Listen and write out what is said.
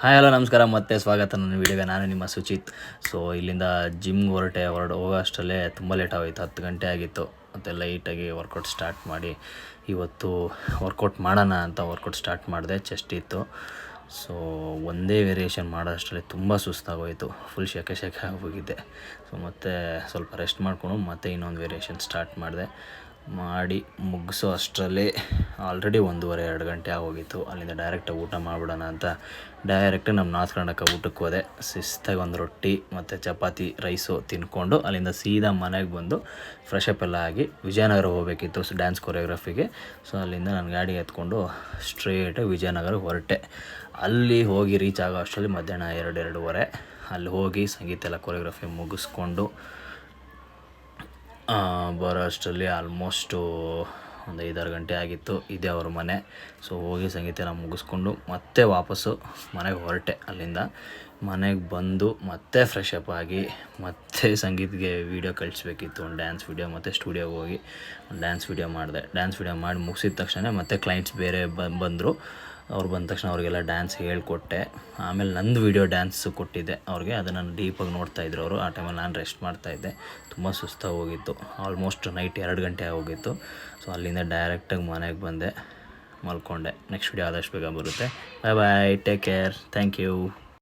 Hi hello ನಮಸ್ಕಾರ. ಮತ್ತೆ ಸ್ವಾಗತ ನನ್ನ ವಿಡಿಯೋಗೆ ನಾನು ನಿಮ್ಮ ಸುಚಿತ್. ಸೊ ಇಲ್ಲಿಂದ ಜಿಮ್ಗೆ ಹೊರಟೆ. ಹೊರಡು ಹೋಗೋಷ್ಟರಲ್ಲೇ ತುಂಬ ಲೇಟ್ ಆಗೋಯ್ತು. ಹತ್ತು ಗಂಟೆ ಆಗಿತ್ತು. ಮತ್ತು ಲೈಟಾಗಿ ವರ್ಕೌಟ್ ಸ್ಟಾರ್ಟ್ ಮಾಡಿ ಇವತ್ತು ವರ್ಕೌಟ್ ಮಾಡೋಣ ಅಂತ ವರ್ಕೌಟ್ ಸ್ಟಾರ್ಟ್ ಮಾಡಿದೆ. ಚೆಸ್ಟ್ ಇತ್ತು. ಸೊ ಒಂದೇ ವೇರಿಯೇಷನ್ ಮಾಡೋಷ್ಟರಲ್ಲಿ ತುಂಬ ಸುಸ್ತಾಗೋಯಿತು. ಫುಲ್ ಶೆಕೆ ಶೆಕೆ ಆಗೋಗಿದ್ದೆ ಸೊ ಮತ್ತೆ ಸ್ವಲ್ಪ ರೆಸ್ಟ್ ಮಾಡಿಕೊಂಡು ಮತ್ತೆ ಇನ್ನೊಂದು ವೇರಿಯೇಷನ್ ಸ್ಟಾರ್ಟ್ ಮಾಡಿದೆ. ಮಾಡಿ ಮುಗಿಸೋ ಅಷ್ಟರಲ್ಲಿ. ಆಲ್ರೆಡಿ ಒಂದೂವರೆ, ಎರಡು ಗಂಟೆ ಆಗೋಗಿತ್ತು. ಅಲ್ಲಿಂದ ಡೈರೆಕ್ಟಾಗಿ ಊಟ ಮಾಡಿಬಿಡೋಣ ಅಂತ ಡೈರೆಕ್ಟ್ ನಮ್ಮ ನಾರ್ತ್ ಕರ್ನಾಟಕ ಊಟಕ್ಕೆ ಹೋದೆ. ಶಿಸ್ತಾಗಿ ಒಂದು ರೊಟ್ಟಿ ಮತ್ತು ಚಪಾತಿ, ರೈಸು ತಿನ್ಕೊಂಡು ಅಲ್ಲಿಂದ ಸೀದಾ ಮನೆಗೆ ಬಂದು ಫ್ರೆಶ್ ಅಪ್ ಎಲ್ಲ ಆಗಿ ವಿಜಯನಗರ ಹೋಗಬೇಕಿತ್ತು ಡ್ಯಾನ್ಸ್ ಕೊರಿಯೋಗ್ರಫಿಗೆ ಸೊ ಅಲ್ಲಿಂದ ನಾನು ಗಾಡಿ ಎತ್ಕೊಂಡು ಸ್ಟ್ರೇಟ್ ವಿಜಯನಗರ ಹೊರಟೆ. ಅಲ್ಲಿ ಹೋಗಿ ರೀಚ್ ಆಗೋ ಅಷ್ಟರಲ್ಲಿ ಮಧ್ಯಾಹ್ನ ಎರಡು, ಎರಡೂವರೆ. ಅಲ್ಲಿ ಹೋಗಿ ಸಂಗೀತ ಎಲ್ಲ ಕೊರಿಯೋಗ್ರಫಿ ಮುಗಿಸ್ಕೊಂಡು ಬರೋ ಅಷ್ಟರಲ್ಲಿ ಆಲ್ಮೋಸ್ಟು ಒಂದು ಐದಾರು ಗಂಟೆ ಆಗಿತ್ತು. ಇದೇ ಅವ್ರ ಮನೆ. ಸೊ ಹೋಗಿ ಸಂಗೀತ ಎಲ್ಲ ಮುಗಿಸ್ಕೊಂಡು ಮತ್ತೆ ವಾಪಸ್ಸು ಮನೆಗೆ ಹೊರಟೆ ಅಲ್ಲಿಂದ. ಮನೆಗೆ ಬಂದು ಮತ್ತೆ ಫ್ರೆಶ್ ಅಪ್ ಆಗಿ ಮತ್ತೆ ಸಂಗೀತ್ಗೆ ವೀಡಿಯೋ ಕಳಿಸ್ಬೇಕಿತ್ತು. ಒಂದು ಡ್ಯಾನ್ಸ್ ವೀಡಿಯೋ ಮತ್ತು ಸ್ಟುಡಿಯೋಗೆ ಹೋಗಿ ಒಂದು ಡ್ಯಾನ್ಸ್ ವೀಡಿಯೋ ಮಾಡಿದೆ. ಡ್ಯಾನ್ಸ್ ವೀಡಿಯೋ ಮಾಡಿ ಮುಗಿಸಿದ ತಕ್ಷಣ ಮತ್ತೆ ಕ್ಲೈಂಟ್ಸ್ ಬೇರೆ ಬಂದರು. ಅವ್ರು ಬಂದ ತಕ್ಷಣ ಅವರಿಗೆಲ್ಲ ಡ್ಯಾನ್ಸ್ ಹೇಳಿಕೊಟ್ಟೆ. ಆಮೇಲೆ ನಂದು ವೀಡಿಯೋ ಡ್ಯಾನ್ಸ್ ಕೊಟ್ಟಿದ್ದೆ ಅವ್ರಿಗೆ. ಅದನ್ನು ಡೀಪಾಗಿ ನೋಡ್ತಾ ಇದ್ರು ಅವರು. ಆ ಟೈಮಲ್ಲಿ ನಾನು ರೆಸ್ಟ್ ಮಾಡ್ತಾಯಿದ್ದೆ ತುಂಬ ಸುಸ್ತಾಗಿ ಹೋಗಿತ್ತು. ಆಲ್ಮೋಸ್ಟ್ ನೈಟ್ ಎರಡು ಗಂಟೆ ಆಗೋಗಿತ್ತು. ಸೊ ಅಲ್ಲಿಂದ ಡೈರೆಕ್ಟಾಗಿ ಮನೆಗೆ ಬಂದೆ. ಮಲ್ಕೊಂಡೆ. ನೆಕ್ಸ್ಟ್ ವೀಡಿಯೋ ಆದಷ್ಟು ಬೇಗ ಬರುತ್ತೆ. Bye bye take care thank you